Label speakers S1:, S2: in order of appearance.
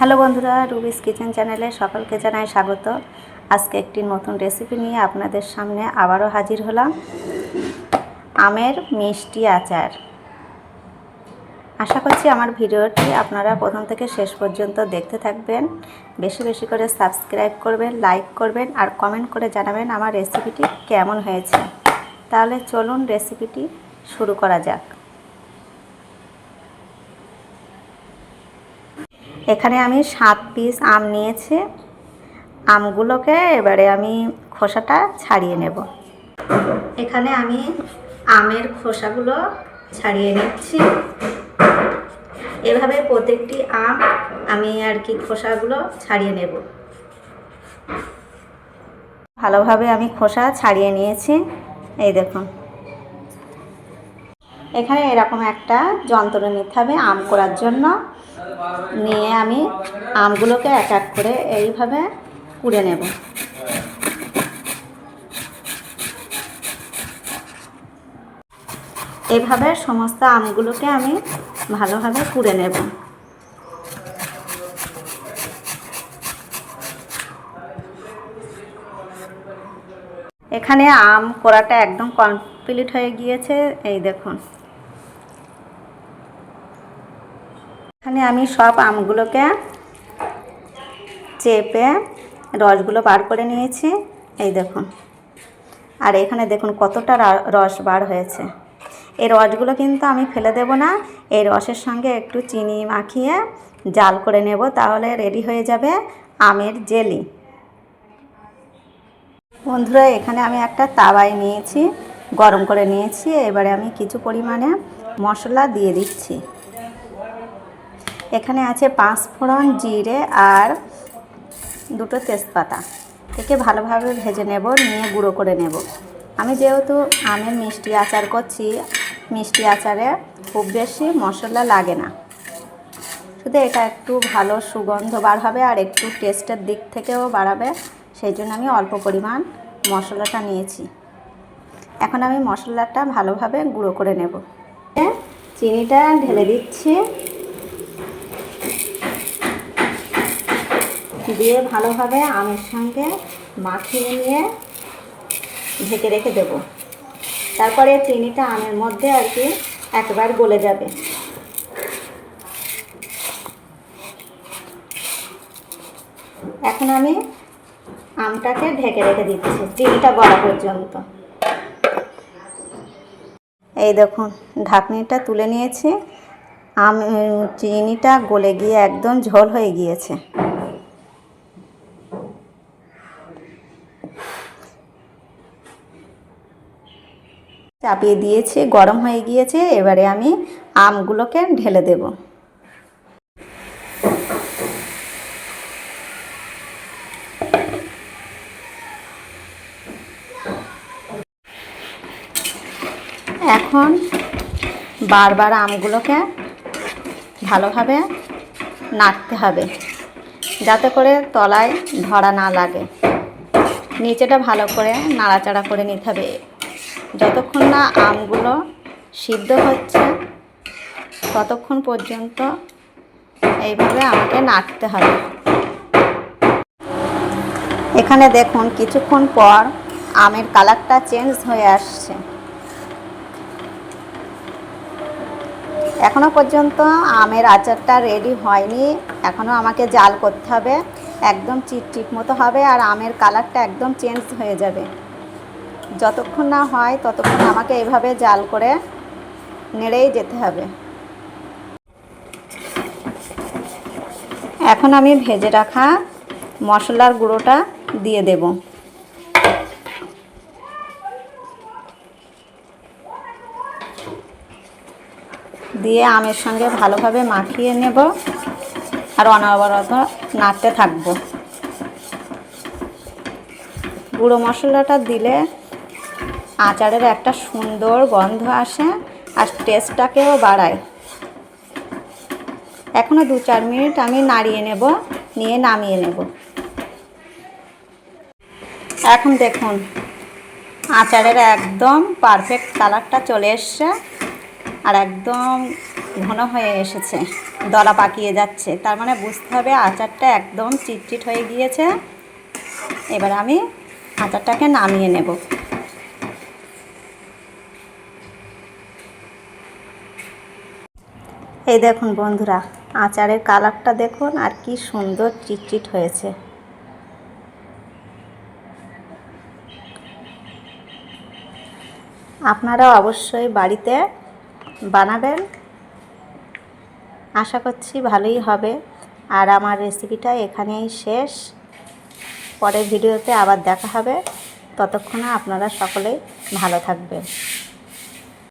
S1: Hello বন্ধুরা, রুবিস kitchen চ্যানেলে সকলকে জানাই স্বাগত। আজকে একটি নতুন রেসিপি নিয়ে আপনাদের সামনে আবারও হাজির হলাম। আমের মিষ্টি আচার। আশা করছি আমার ভিডিওটি আপনারা প্রথম থেকে শেষ পর্যন্ত দেখতে থাকবেন। বেশি বেশি করে সাবস্ক্রাইব করবেন লাইক করবেন আর কমেন্ট করে জানাবেন আমার রেসিপিটি কেমন হয়েছে। তাহলে চলুন রেসিপিটি শুরু করা যাক। এখানে আমি সাত পিস আম নিয়েছি। আমগুলোকে এবারে আমি খোসাটা ছাড়িয়ে নেব। এখানে আমি আমের খোসাগুলো ছাড়িয়ে নিচ্ছি। এভাবে প্রত্যেকটি আম আমি আর কি খোসাগুলো ছাড়িয়ে নেব। ভালোভাবে আমি খোসা ছাড়িয়ে নিয়েছি। এই দেখুন। এখানে এরকম একটা যন্ত্র নিতে হবে আম করার জন্য। নিয়ে আমি আমগুলোকে এক এক করে এইভাবে কুড়ে নেব। এভাবে সমস্ত আমগুলোকে আমি ভালোভাবে কুড়ে নেব। এখানে আম কোড়াটা একদম কমপ্লিট হয়ে গিয়েছে, এই দেখুন। এখানে আমি সব আমগুলোকে চেপে রসগুলো বার করে নিয়েছি। এই দেখুন। আর এখানে দেখুন কতটা রস বার হয়েছে। এই রসগুলো কিন্তু আমি ফেলে দেব না। এই রসের সঙ্গে একটু চিনি মাখিয়ে জাল করে নেব, তাহলে রেডি হয়ে যাবে আমের জেলি। বন্ধুরা, এখানে আমি একটা তাওয়াই নিয়েছি, গরম করে নিয়েছি। এবারে আমি কিছু পরিমাণে মশলা দিয়ে দিচ্ছি। এখানে আছে পাঁচ ফোড়ন জিরে আর দুটো তেজপাতা। একে ভালোভাবে ভেজে নেব, নিয়ে গুঁড়ো করে নেব। আমি যেহেতু আমের মিষ্টি আচার করছি, মিষ্টি আচারে খুব বেশি মশলা লাগে না। শুধু এটা একটু ভালো সুগন্ধ বার হবে আর একটু টেস্টের দিক থেকেও বাড়াবে, সেই জন্য আমি অল্প পরিমাণ মশলাটা নিয়েছি। এখন আমি মশলাটা ভালোভাবে গুঁড়ো করে নেব। চিনিটা ঢেলে দিচ্ছি। দিয়ে ভালোভাবে আমের সঙ্গে মাখিয়ে নিয়ে ঢেকে রেখে দেব। তারপরে চিনিটা আমের মধ্যে আর কি একবার গলে যাবে। এখন আমি আমটাকে ঢেকে রেখে দিচ্ছি, চিনিটা গলা পর্যন্ত। এই দেখুন, ঢাকনিটা তুলে নিয়েছি। আম চিনিটা গলে গিয়ে একদম ঝোল হয়ে গিয়েছে। চাপিয়ে দিয়েছি, গরম হয়ে গিয়েছে, এবারে আমি আমগুলোকে ঢেলে দেব। এখন বারবার আমগুলোকে ভালোভাবে নাড়তে হবে, যাতে করে তলায় ধরা না লাগে। নিচেটা ভালো করে নাড়াচাড়া করে নিতে হবে। যতক্ষণ না আমগুলো সিদ্ধ হচ্ছে, ততক্ষণ পর্যন্ত এইভাবে আমাকে নাড়তে হবে। এখানে দেখুন, কিছুক্ষণ পর আমের কালারটা চেঞ্জ হয়ে আসছে। এখনও পর্যন্ত আমের আচারটা রেডি হয়নি। এখনও আমাকে জাল করতে হবে। একদম চিটচিট মতো হবে আর আমের কালারটা একদম চেঞ্জ হয়ে যাবে। যতক্ষণ না হয় ততক্ষণ আমাকে এভাবে জাল করে নেড়েই যেতে হবে। এখন আমি ভেজে রাখা মশলার গুঁড়োটা দিয়ে দেব। দিয়ে আমের সঙ্গে ভালোভাবে মাখিয়ে নেব আর অনবরত নাড়তে থাকব। গুঁড়ো মশলাটা দিলে আচারের একটা সুন্দর গন্ধ আসে আর টেস্টটাকেও বাড়ায়। এখনও দু চার মিনিট আমি নাড়িয়ে নেব, নিয়ে নামিয়ে নেব। এখন দেখুন, আচারের একদম পারফেক্ট কালারটা চলে এসছে আর একদম ঘন হয়ে এসেছে, দলা পাকিয়ে যাচ্ছে। তার মানে বুঝতে হবে আচারটা একদম চিটচিট হয়ে গিয়েছে। এবার আমি আচারটাকে নামিয়ে নেব। এই দেখুন বন্ধুরা, আচারের কালারটা দেখুন আর কি সুন্দর চিটচিট হয়েছে। আপনারা অবশ্যই বাড়িতে বানাবেন। আশা করছি ভালোই হবে। আর আমার রেসিপিটা এখানেই শেষ। পরের ভিডিওতে আবার দেখা হবে। ততক্ষণে আপনারা সকলেই ভালো থাকবেন।